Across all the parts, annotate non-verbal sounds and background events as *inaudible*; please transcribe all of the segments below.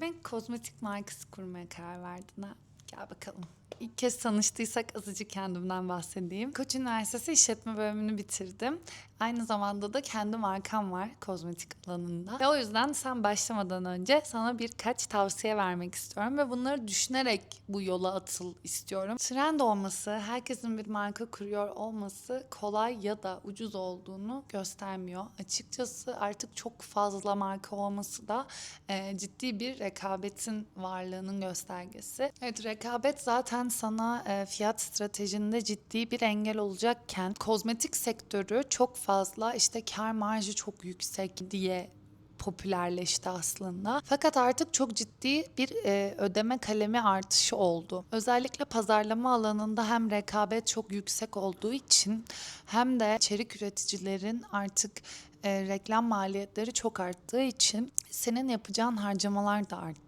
Demek kozmetik markası kurmaya karar verdin ha. Gel bakalım. İlk kez tanıştıysak azıcık kendimden bahsedeyim. Koç Üniversitesi İşletme bölümünü bitirdim. Aynı zamanda da kendi markam var kozmetik alanında. Ve o yüzden sen başlamadan önce sana birkaç tavsiye vermek istiyorum ve bunları düşünerek bu yola atıl istiyorum. Trend olması, herkesin bir marka kuruyor olması kolay ya da ucuz olduğunu göstermiyor. Açıkçası artık çok fazla marka olması da e, ciddi bir rekabetin varlığının göstergesi. Evet rekabet zaten sana e, fiyat stratejinde ciddi bir engel olacakken kozmetik sektörü çok fazla işte kar marjı çok yüksek diye popülerleşti aslında. Fakat artık çok ciddi bir e, ödeme kalemi artışı oldu. Özellikle pazarlama alanında hem rekabet çok yüksek olduğu için hem de içerik üreticilerin artık e, reklam maliyetleri çok arttığı için senin yapacağın harcamalar da arttı.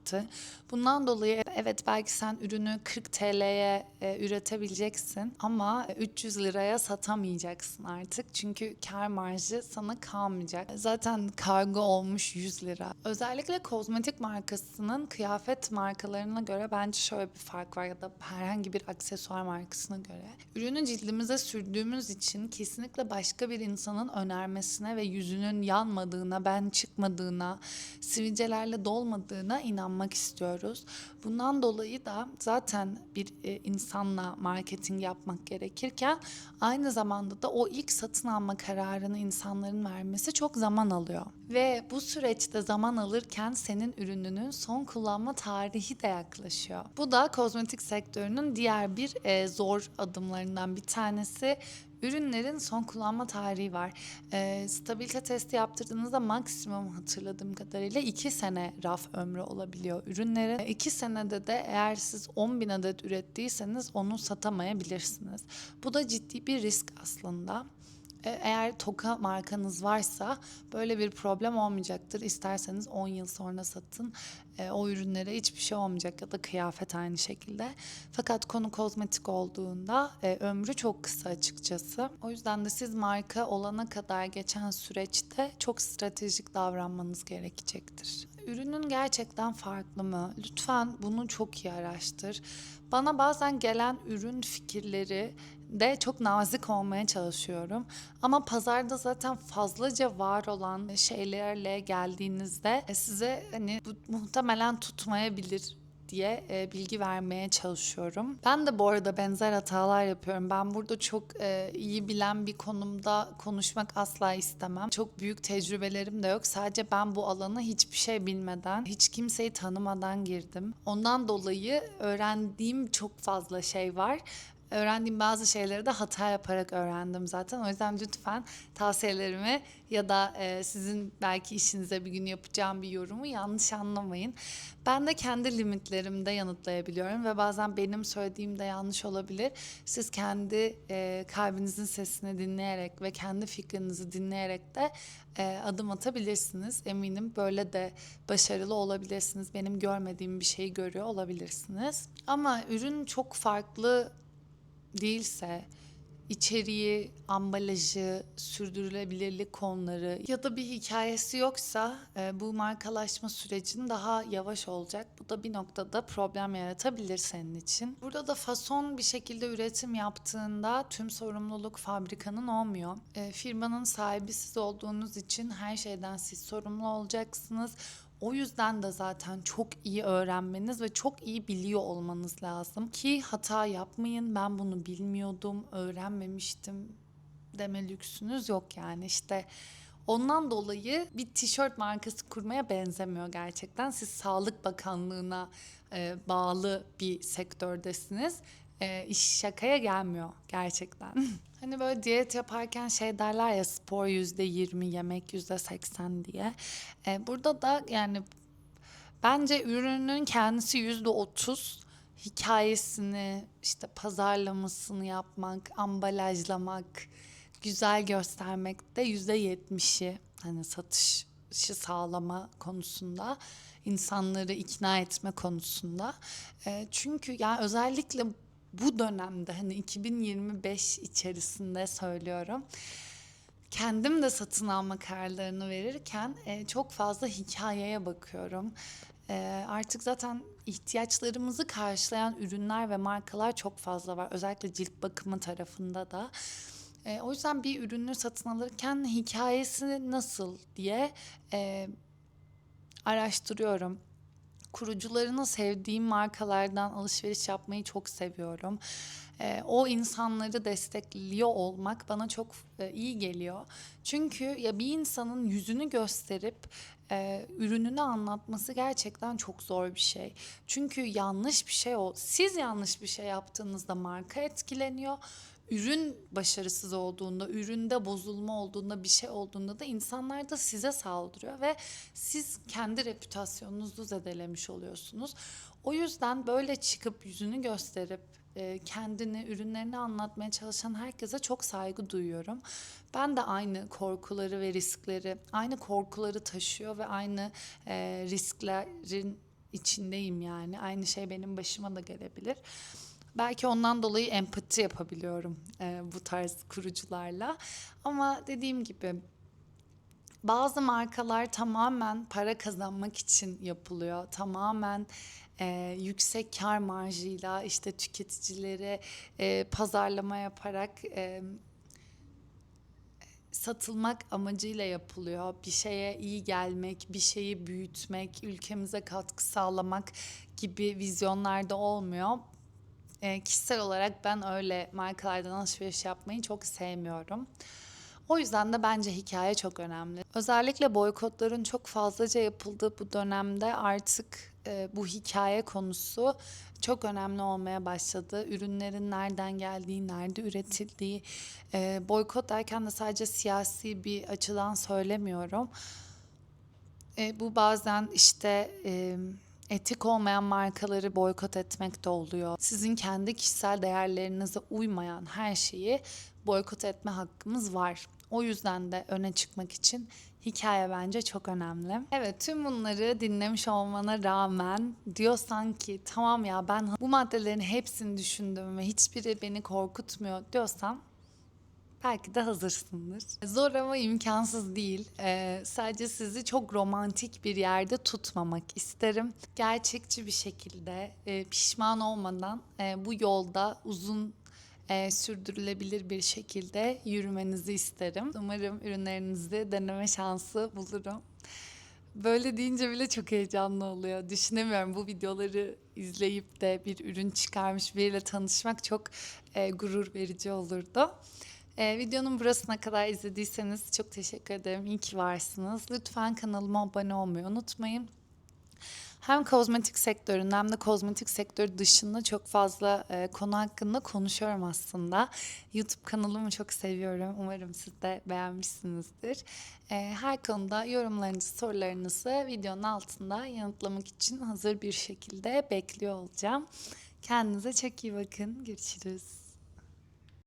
Bundan dolayı evet belki sen ürünü 40 TL'ye e, üretebileceksin ama 300 liraya satamayacaksın artık. Çünkü kar marjı sana kalmayacak. Zaten kargo olmuş 100 lira. Özellikle kozmetik markasının kıyafet markalarına göre bence şöyle bir fark var ya da herhangi bir aksesuar markasına göre. Ürünü cildimize sürdüğümüz için kesinlikle başka bir insanın önermesine ve yüzünün yanmadığına, ben çıkmadığına, sivilcelerle dolmadığına inanmak istiyoruz. Bundan dolayı da zaten bir e, insanla marketing yapmak gerekirken aynı zamanda da o ilk satın alma kararını insanların vermesi çok zaman alıyor. Ve bu süreçte zaman alırken senin ürününün son kullanma tarihi de yaklaşıyor. Bu da kozmetik sektörünün diğer bir e, zor adımlarından bir tanesi. Ürünlerin son kullanma tarihi var. Ee, stabilite testi yaptırdığınızda maksimum hatırladığım kadarıyla 2 sene raf ömrü olabiliyor ürünlerin. 2 senede de eğer siz 10 bin adet ürettiyseniz onu satamayabilirsiniz. Bu da ciddi bir risk aslında. E, Eğer toka markanız varsa böyle bir problem olmayacaktır. İsterseniz 10 yıl sonra satın. E, o ürünlere hiçbir şey olmayacak ya da kıyafet aynı şekilde. Fakat konu kozmetik olduğunda e, ömrü çok kısa açıkçası. O yüzden de siz marka olana kadar geçen süreçte çok stratejik davranmanız gerekecektir. Ürünün gerçekten farklı mı? Lütfen bunu çok iyi araştır. Bana bazen gelen ürün fikirleri de çok nazik olmaya çalışıyorum. Ama pazarda zaten fazlaca var olan şeylerle geldiğinizde e, size hani bu muhtemelen tutmayabilir diye e, bilgi vermeye çalışıyorum. Ben de bu arada benzer hatalar yapıyorum. Ben burada çok e, iyi bilen bir konumda konuşmak asla istemem. Çok büyük tecrübelerim de yok. Sadece ben bu alana hiçbir şey bilmeden, hiç kimseyi tanımadan girdim. Ondan dolayı öğrendiğim çok fazla şey var. Öğrendiğim bazı şeyleri de hata yaparak öğrendim zaten. O yüzden lütfen tavsiyelerimi ya da e, sizin belki işinize bir gün yapacağım bir yorumu yanlış anlamayın. Ben de kendi limitlerimde yanıtlayabiliyorum ve bazen benim söylediğim de yanlış olabilir. Siz kendi e, kalbinizin sesini dinleyerek ve kendi fikrinizi dinleyerek de e, adım atabilirsiniz. Eminim böyle de başarılı olabilirsiniz. Benim görmediğim bir şeyi görüyor olabilirsiniz. Ama ürün çok farklı değilse içeriği, ambalajı, sürdürülebilirlik konuları ya da bir hikayesi yoksa e, bu markalaşma sürecinin daha yavaş olacak. Bu da bir noktada problem yaratabilir senin için. Burada da fason bir şekilde üretim yaptığında tüm sorumluluk fabrikanın olmuyor. E, firmanın sahibi siz olduğunuz için her şeyden siz sorumlu olacaksınız. O yüzden de zaten çok iyi öğrenmeniz ve çok iyi biliyor olmanız lazım ki hata yapmayın. Ben bunu bilmiyordum, öğrenmemiştim deme lüksünüz yok yani işte. Ondan dolayı bir tişört markası kurmaya benzemiyor gerçekten. Siz Sağlık Bakanlığı'na e, bağlı bir sektördesiniz. E, iş şakaya gelmiyor gerçekten. *laughs* Hani böyle diyet yaparken şey derler ya spor yüzde yirmi, yemek yüzde seksen diye. E, burada da yani bence ürünün kendisi yüzde otuz hikayesini işte pazarlamasını yapmak, ambalajlamak, güzel göstermek de yüzde yetmişi hani satışı sağlama konusunda insanları ikna etme konusunda. E, çünkü yani özellikle bu dönemde hani 2025 içerisinde söylüyorum. Kendim de satın alma kararlarını verirken e, çok fazla hikayeye bakıyorum. Ee, artık zaten ihtiyaçlarımızı karşılayan ürünler ve markalar çok fazla var. Özellikle cilt bakımı tarafında da. Ee, o yüzden bir ürünü satın alırken hikayesi nasıl diye e, araştırıyorum. Kurucularını sevdiğim markalardan alışveriş yapmayı çok seviyorum. Ee, o insanları destekliyor olmak bana çok e, iyi geliyor. Çünkü ya bir insanın yüzünü gösterip e, ürününü anlatması gerçekten çok zor bir şey. Çünkü yanlış bir şey ol, siz yanlış bir şey yaptığınızda marka etkileniyor. Ürün başarısız olduğunda, üründe bozulma olduğunda, bir şey olduğunda da insanlar da size saldırıyor ve siz kendi reputasyonunuzu zedelemiş oluyorsunuz. O yüzden böyle çıkıp yüzünü gösterip e, kendini, ürünlerini anlatmaya çalışan herkese çok saygı duyuyorum. Ben de aynı korkuları ve riskleri, aynı korkuları taşıyor ve aynı e, risklerin içindeyim yani. Aynı şey benim başıma da gelebilir. Belki ondan dolayı empati yapabiliyorum e, bu tarz kurucularla. Ama dediğim gibi bazı markalar tamamen para kazanmak için yapılıyor. Tamamen e, yüksek kar marjıyla işte tüketicilere e, pazarlama yaparak e, satılmak amacıyla yapılıyor. Bir şeye iyi gelmek, bir şeyi büyütmek, ülkemize katkı sağlamak gibi vizyonlarda olmuyor. E, kişisel olarak ben öyle markalardan alışveriş yapmayı çok sevmiyorum. O yüzden de bence hikaye çok önemli. Özellikle boykotların çok fazlaca yapıldığı bu dönemde artık e, bu hikaye konusu çok önemli olmaya başladı. Ürünlerin nereden geldiği, nerede üretildiği, e, boykot derken de sadece siyasi bir açıdan söylemiyorum. E, bu bazen işte e, etik olmayan markaları boykot etmek de oluyor. Sizin kendi kişisel değerlerinize uymayan her şeyi boykot etme hakkımız var. O yüzden de öne çıkmak için hikaye bence çok önemli. Evet tüm bunları dinlemiş olmana rağmen diyorsan ki tamam ya ben bu maddelerin hepsini düşündüm ve hiçbiri beni korkutmuyor diyorsan Belki de hazırsındır. Zor ama imkansız değil. Ee, sadece sizi çok romantik bir yerde tutmamak isterim. Gerçekçi bir şekilde e, pişman olmadan e, bu yolda uzun e, sürdürülebilir bir şekilde yürümenizi isterim. Umarım ürünlerinizi deneme şansı bulurum. Böyle deyince bile çok heyecanlı oluyor. Düşünemiyorum bu videoları izleyip de bir ürün çıkarmış biriyle tanışmak çok e, gurur verici olurdu. Ee, videonun burasına kadar izlediyseniz çok teşekkür ederim. İyi ki varsınız. Lütfen kanalıma abone olmayı unutmayın. Hem kozmetik sektöründe hem de kozmetik sektörü dışında çok fazla e, konu hakkında konuşuyorum aslında. YouTube kanalımı çok seviyorum. Umarım siz de beğenmişsinizdir. E, her konuda yorumlarınızı, sorularınızı videonun altında yanıtlamak için hazır bir şekilde bekliyor olacağım. Kendinize çok iyi bakın. Görüşürüz.